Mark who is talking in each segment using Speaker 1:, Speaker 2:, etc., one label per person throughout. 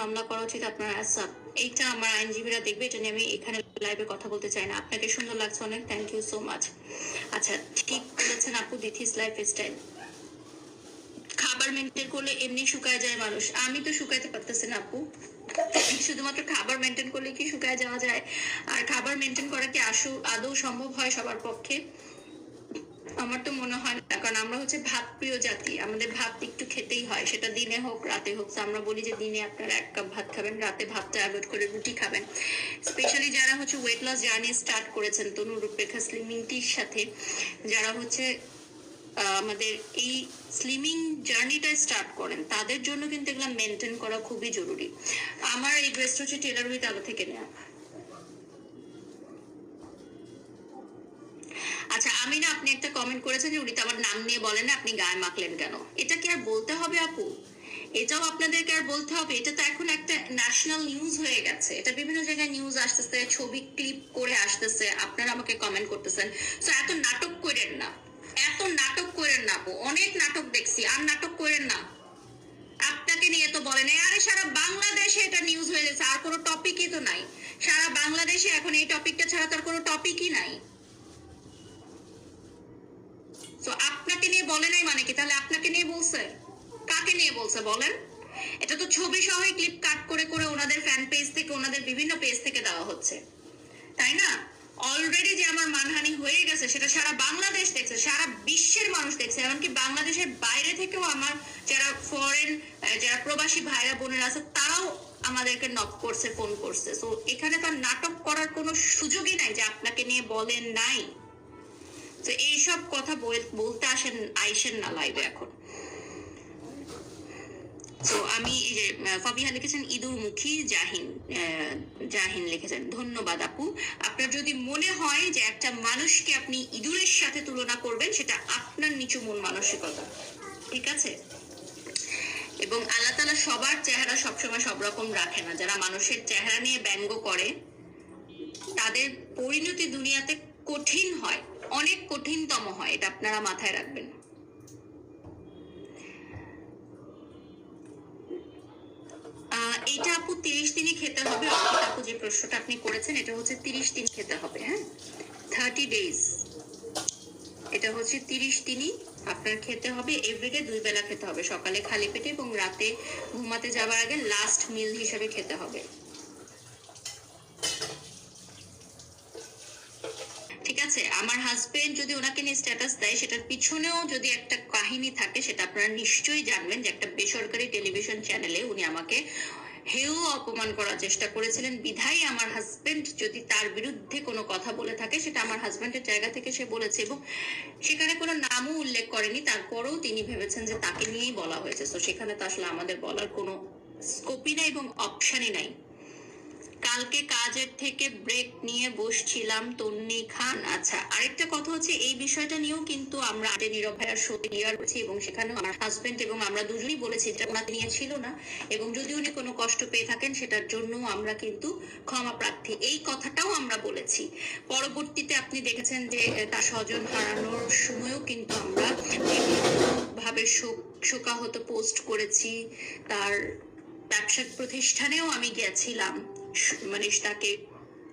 Speaker 1: মামলা করা উচিত আপনার অ্যাসাপ এইটা আমার আইনজীবীরা দেখবে, এটা নিয়ে আমি এখানে লাইভে কথা বলতে চাই না। আপনাকে সুন্দর লাগছে অনেক থ্যাংক ইউ সো মাচ আচ্ছা ঠিক বলেছেন আপু দিথিস লাইফ স্টাইল খাবার মেনটেন করলে এমনি শুকায় যায় মানুষ। আমি তো শুকাইতে পারতেছি না আপু। শুধুমাত্র খাবার মেনটেন করলে কি শুকায় যাওয়া যায়? আর খাবার মেনটেন করা কি আসু আদৌ সম্ভব হয় সবার পক্ষে? আমার তো মনে হয় না, কারণ আমরা হচ্ছে ভাত প্রিয় জাতি। আমাদের ভাত একটু খেতেই হয়, সেটা দিনে হোক, রাতে হোক। আমরা বলি যে দিনে আপনারা এক কাপ ভাত খাবেন, রাতে ভাতটা অ্যাভয়েড করে রুটি খাবেন। স্পেশালি যারা হচ্ছে ওয়েট লস জার্নি স্টার্ট করেছেন তনু রূপরেখা স্লিমিংটির সাথে, যারা হচ্ছে আমাদের এই স্লিমিং জার্নিটা স্টার্ট করেন, তাদের জন্য কিন্তু এগুলো মেনটেন করা খুবই জরুরি। আমার এই ড্রেসটা হচ্ছে টেলার উইথ আলো থেকে নেওয়া একটা কমেন্ট করেছেন যে উনি তো আমার নাম নিয়ে বলেন আপনি গায়ে মাখলেন কেন? এটা কি আর বলতে হবে আপু? এটাও আপনাদেরকে আর বলতে হবে, এটা তো এখন একটা ন্যাশনাল নিউজ হয়ে গেছে। এটা বিভিন্ন জায়গায় নিউজ আসতেছে, ছবি ক্লিপ করে আসতেছে, আপনারা আমাকে কমেন্ট করতেছেন। তো এত নাটক করেন না, এত নাটক করেন না আপু, অনেক নাটক দেখছি, আর নাটক করেন না। আপনাকে নিয়ে তো বলেন আরে সারা বাংলাদেশে এটা নিউজ হয়ে গেছে, আর কোনো টপিকই তো নাই। সারা বাংলাদেশে এখন এই টপিকটা ছাড়া তার কোনো টপিকই নাই তো আপনাকে নিয়ে বলে নাই মানে কি? তাহলে আপনাকে নিয়ে বলছে? কাকে নিয়ে বলছে বলেন? এটা তো ছবি সহ ক্লিপ কাট করে করে ওনাদের ফ্যান পেজ থেকে, ওনাদের বিভিন্ন পেজ থেকে দেওয়া হচ্ছে। তাই না? অলরেডি যে আমার মানহানি হয়ে গেছে, সেটা সারা বাংলাদেশ দেখছে, সারা বিশ্বের মানুষ দেখছে, এমনকি বাংলাদেশের বাইরে থেকেও আমার যারা ফরেন যারা প্রবাসী ভাইরা, বোনেরা আছে, তারাও আমাদেরকে নক করছে ফোন করছে। তো এখানে তো আর নাটক করার কোনো সুযোগই নাই যে আপনাকে নিয়ে বলেন নাই। তো এইসব কথা বল- বলতে আসেন, আইসেন না লাইভে এখন। তো আমি ফাবিহা লিখেছেন, ইঁদুর মুখী জাহিন জাহিন লিখেছেন, ধন্যবাদ আপু। আপনার যদি মনে হয় যে একটা মানুষকে আপনি ইঁদুরের সাথে তুলনা করবেন, সেটা আপনার নিচু মন মানসিকতা। ঠিক আছে? এবং আল্লাহ তালা সবার চেহারা সবসময় সব রকম রাখে না। যারা মানুষের চেহারা নিয়ে ব্যঙ্গ করে, তাদের পরিণতি দুনিয়াতে কঠিন হয়, অনেক কঠিনতম হয়, এটা আপনারা মাথায় রাখবেন। এটা আপু তিরিশ দিনই খেতে হবে অর্পিতা আপু যে প্রশ্নটা আপনি করেছেন, এটা হচ্ছে তিরিশ দিন খেতে হবে হ্যাঁ? থার্টি ডেজ এটা হচ্ছে তিরিশ দিনই আপনার খেতে হবে এভরিডে দুই বেলা খেতে হবে, সকালে খালি পেটে এবং রাতে ঘুমাতে যাওয়ার আগে লাস্ট মিল হিসেবে খেতে হবে ঠিক আছে আমার হাজবেন্ড যদি ওনাকে নিয়ে স্ট্যাটাস দেয়, সেটার পিছনেও যদি একটা কাহিনী থাকে, সেটা আপনারা নিশ্চয়ই জানবেন যে একটা বেসরকারি টেলিভিশন চ্যানেলে উনি আমাকে হেও অপমান করার চেষ্টা করেছিলেন। বিধায় আমার হাজবেন্ড যদি তার বিরুদ্ধে কোনো কথা বলে থাকে, সেটা আমার হাজবেন্ডের জায়গা থেকে সে বলেছে এবং সেখানে কোনো নামও উল্লেখ করেনি। তারপরেও তিনি ভেবেছেন যে তাকে নিয়েই বলা হয়েছে। তো সেখানে তো আসলে আমাদের বলার কোনো স্কোপই নাই এবং অপশনই নাই। কালকে কাজের থেকে ব্রেক নিয়ে বসছিলাম তন্নি খান। আচ্ছা আরেকটা কথা হচ্ছে, এই বিষয়টা নিয়েও কিন্তু আমরা আগে নীরব ভাইয়ার শো ক্লিয়ার করেছি এবং সেখানে আমার হাজবেন্ড এবং আমরা দুজনেই বলেছি এটা ওনাকে নিয়ে ছিল না এবং যদি উনি কোনো কষ্ট পেয়ে থাকেন, সেটার জন্য আমরা কিন্তু ক্ষমা প্রার্থী। এই কথাটাও আমরা বলেছি। পরবর্তীতে আপনি দেখেছেন যে তার স্বজন হারানোর সময়ও কিন্তু আমরা ভাবে শোক, শোকাহত পোস্ট করেছি। তার ব্যবসা প্রতিষ্ঠানেও আমি গেছিলাম মানে তাকে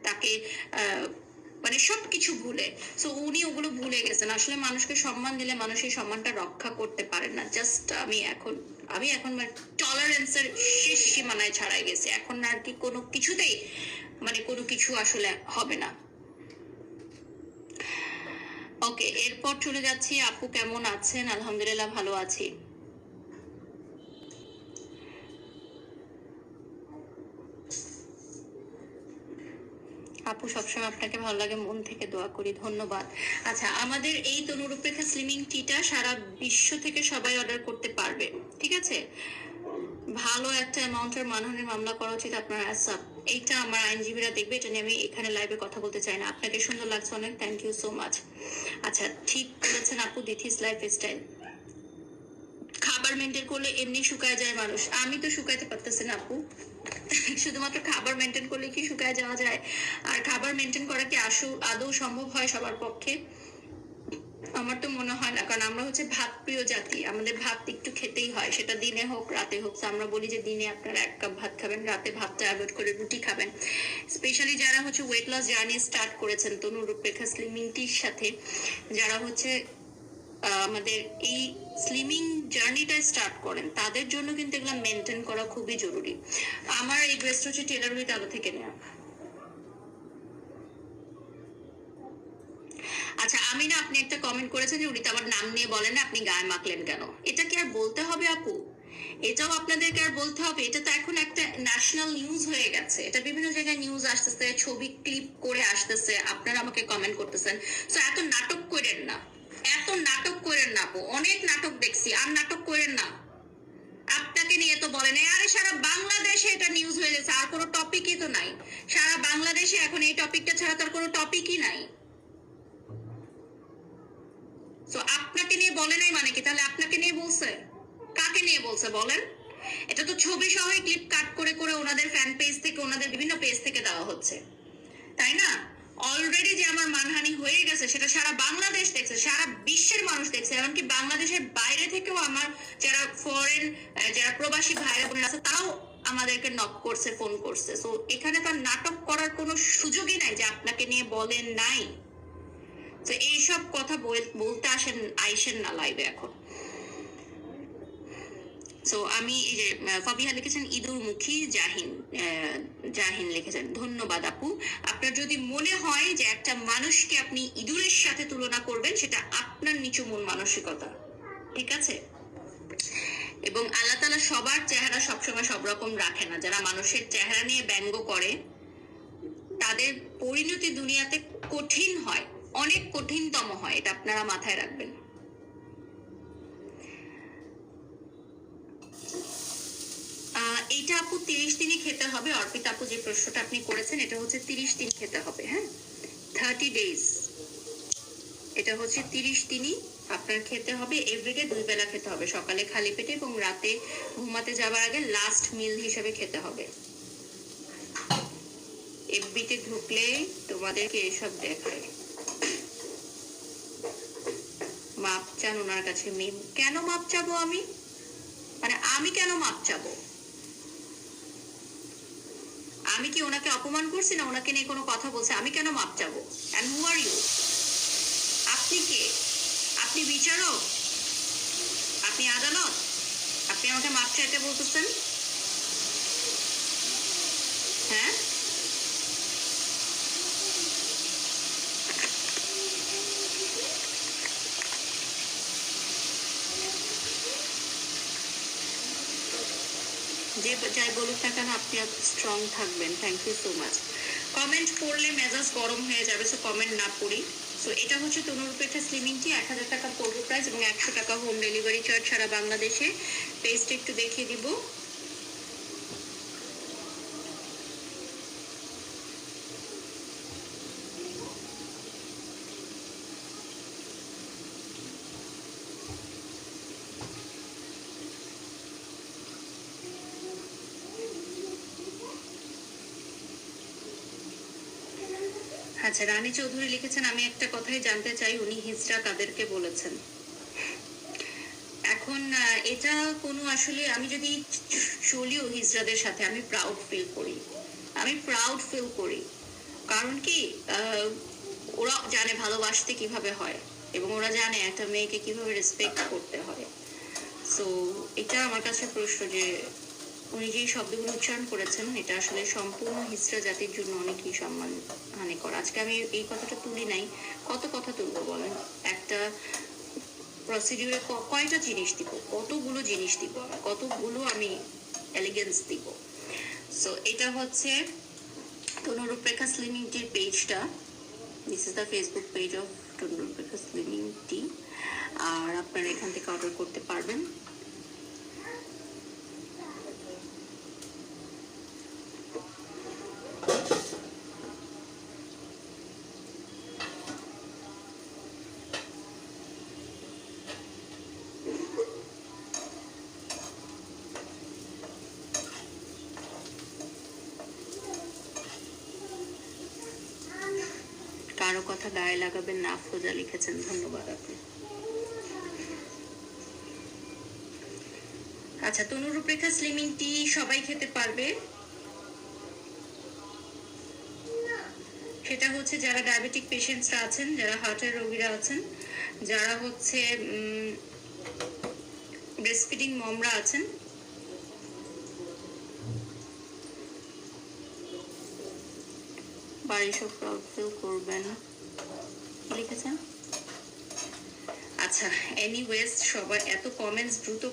Speaker 1: তাকে মানে সবকিছু ভুলে। সো উনি ওগুলো ভুলে গেছেন। আসলে মানুষকে সম্মান দিলে মানুষ এই সম্মানটা রক্ষা করতে পারে না। জাস্ট আমি এখন আমি এখন মানে টলারেন্সের শেষ সীমানায় ছাড়াই গেছি। এখন আর কি কোনো কিছুতেই মানে কোনো কিছু আসলে হবে না। ওকে এরপর চলে যাচ্ছি। আপু কেমন আছেন? আলহামদুলিল্লাহ ভালো আছি। আপু, সবসময় আপনাকে ভালো লাগে, মন থেকে দোয়া করি, ধন্যবাদ। আচ্ছা আমাদের এই তনুরূপরেখা স্লিমিং টিটা সারা বিশ্ব থেকে সবাই অর্ডার করতে পারবে, ঠিক আছে? ভালো একটা অ্যামাউন্টের মানহানির মামলা করা উচিত আপনার অ্যাসাপ এইটা আমার আইনজীবীরা দেখবে, এটা নিয়ে আমি এখানে লাইভে কথা বলতে চাই না। আপনাকে সুন্দর লাগছে অনেক থ্যাংক ইউ সো মাচ আচ্ছা ঠিক বলেছেন আপু দিথিস লাইফ স্টাইল খাবার মেনটেন করলে এমনি শুকায় যায় মানুষ। আমি তো শুকাইতে পারতেছি না আপু। শুধুমাত্র খাবার মেনটেন করলে কি শুকায় যাওয়া যায়? আর খাবার মেনটেন করা কি আসু আদৌ সম্ভব হয় সবার পক্ষে? আমার তো মনে হয় না, কারণ আমরা হচ্ছে ভাত প্রিয় জাতি। আমাদের ভাত একটু খেতেই হয়, সেটা দিনে হোক, রাতে হোক। আমরা বলি যে দিনে আপনারা এক কাপ ভাত খাবেন, রাতে ভাতটা অ্যাভয়েড করে রুটি খাবেন। স্পেশালি যারা হচ্ছে ওয়েট লস জার্নি স্টার্ট করেছেন তনু রূপরেখা স্লিমিং টির সাথে, যারা হচ্ছে আমাদের এই স্লিমিং জার্নিটা স্টার্ট করেন, তাদের জন্য কিন্তু এগুলো মেনটেন করা খুবই জরুরি। আমার এই ড্রেসটা হচ্ছে টেলার উইথ আলো থেকে নেওয়া আচ্ছা আমি না আপনি একটা কমেন্ট করেছেন যে উনি তো আমার নাম নিয়ে বলেন না, আপনি গায়ে মাখলেন কেন? এটা কি আর বলতে হবে আপু? এটাও আপনাদেরকে আর বলতে হবে, এটা তো এখন একটা ন্যাশনাল নিউজ হয়ে গেছে। এটা বিভিন্ন জায়গায় নিউজ আসতেছে, ছবি ক্লিপ করে আসতেছে, আপনারা আমাকে কমেন্ট করতেছেন। তো এত নাটক করেন না। এত নাটক করেন না অনেক নাটক দেখছি, আর নাটক করেন না। আপনাকে নিয়ে তো বলেন আরে সারা বাংলাদেশে এটা নিউজ হয়ে গেছে, আর কোনো টপিকই তো নাই। সারা বাংলাদেশে এখন এই টপিকটা ছাড়া তার কোনো টপিকই নাই। তো আপনাকে নিয়ে বলে নাই মানে কি? তাহলে আপনাকে নিয়ে বলছে? কাকে নিয়ে বলছে বলেন? এটা তো ছবি সহ ক্লিপ কাট করে করে ওনাদের ফ্যান পেজ থেকে, ওনাদের বিভিন্ন পেজ থেকে দেওয়া হচ্ছে। তাই না? অলরেডি যে আমার মানহানি হয়ে গেছে, সেটা সারা বাংলাদেশ দেখছে, সারা বিশ্বের মানুষ দেখছে, এমনকি বাংলাদেশের বাইরে থেকেও আমার যারা ফরেন যারা প্রবাসী ভাইরা বোনেরা আছে তাও আমাদেরকে নক করছে ফোন করছে। তো এখানে তো নাটক করার কোনো সুযোগই নাই যে আপনাকে নিয়ে বলেন নাই। তো এইসব কথা বল- বলতে আসেন, আইসেন না লাইভে এখন। সো আমি, এই যে ফাবিহা লিখেছেন ইদুর মুখী জাহিন জাহিন লিখেছেন। ধন্যবাদ আপু। আপনার যদি মনে হয় যে একটা মানুষকে আপনি ইঁদুরের সাথে তুলনা করবেন, সেটা আপনার নিচু মন মানসিকতা। ঠিক আছে? এবং আল্লাহ তালা সবার চেহারা সবসময় সব রকম রাখে না। যারা মানুষের চেহারা নিয়ে ব্যঙ্গ করে, তাদের পরিণতি দুনিয়াতে কঠিন হয়, অনেক কঠিনতম হয়। এটা আপনারা মাথায় রাখবেন। এইটা আপু তিরিশ দিনই খেতে হবে। অর্পিতা আপু যে প্রশ্নটা আপনি করেছেন, এটা হচ্ছে তিরিশ দিন খেতে হবে হ্যাঁ? থার্টি ডেজ এটা হচ্ছে তিরিশ দিনই আপনার খেতে হবে এভরিডে দুই বেলা খেতে হবে। সকালে খালি পেটে এবং রাতে ঘুমাতে যাওয়ার আগে লাস্ট মিল হিসেবে খেতে হবে। এফবিতে ঢুকলে তোমাদেরকে এসব দেখায়। মাপ চান ওনার কাছে মিম কেন মাপ চাবো আমি? মানে আমি কেন মাপ চাবো আমি কি ওনাকে অপমান করছি না ওনাকে নিয়ে কোনো কথা বলছে? আমি কেন মাপ চাবো? অ্যান্ড হু আর ইউ আপনি কে? আপনি বিচারক? আপনি আদালত? আপনি আমাকে মাপ চাইতে বলতেছেন? হ্যাঁ? যে যাই বলুক না কেন, আপনি স্ট্রং থাকবেন। Thank you so much comment পড়লে মেজাজ গরম হয়ে যাবে সো কমেন্ট না পড়ি। সো এটা হচ্ছে তনুরূপেক্ষা স্লিমিং টি এক হাজার টাকা পড়বে প্রাইস এবং একশো টাকা হোম ডেলিভারি চার্জ সারা বাংলাদেশে। পেজটা একটু দেখিয়ে দিব। আচ্ছা রানী চৌধুরী লিখেছেন, আমি একটা কথাই জানতে চাই, উনি হিজড়া কাদেরকে বলেছেন। এখন এটা কোনো আসলে, আমি যদি চলিও হিজড়াদের সাথে, আমি প্রাউড ফিল করি। আমি প্রাউড ফিল করি। কারণ কি ওরা জানে ভালোবাসতে কীভাবে হয়, এবং ওরা জানে একটা মেয়েকে কীভাবে রেসপেক্ট করতে হয়। সো এটা আমার কাছে প্রশ্ন যে উনি যে শব্দগুলো উচ্চারণ করেছেন। এটা আসলে সম্পূর্ণ হিজড়া জাতির জন্য অনেকই সম্মান হানিকর আজকে আমি এই কথাটা তুলি নাই। কত কথা তুলবো বলেন? একটা প্রসিডিউরে কয়টা জিনিস দিব? কতগুলো জিনিস দিব? কতগুলো আমি এলিগেন্স দিব? সো এটা হচ্ছে তনুরূপরেখা স্লিমিং টির পেজটা this is the Facebook page of Tanuruprekha slimming tea আর আপনারা এখান থেকে অর্ডার করতে পারবেন। কারও কথা গায়ে লাগাবেন না, আফরোজা লিখেছেন, ধন্যবাদ আপনি। আচ্ছা তনুরূপরেখা স্লিমিং টি সবাই খেতে পারবে? সেটা হচ্ছে যারা ডায়াবেটিক পেশেন্টসরা আছেন, যারা হার্টের রোগীরা আছেন, যারা হচ্ছে ব্রেস্টফিডিং মমরা আছেন, বাড়ির সব ফিল করবেন। লিখেছেন? আচ্ছা এনিওয়েজ সবাই এত কমেন্টস দ্রুত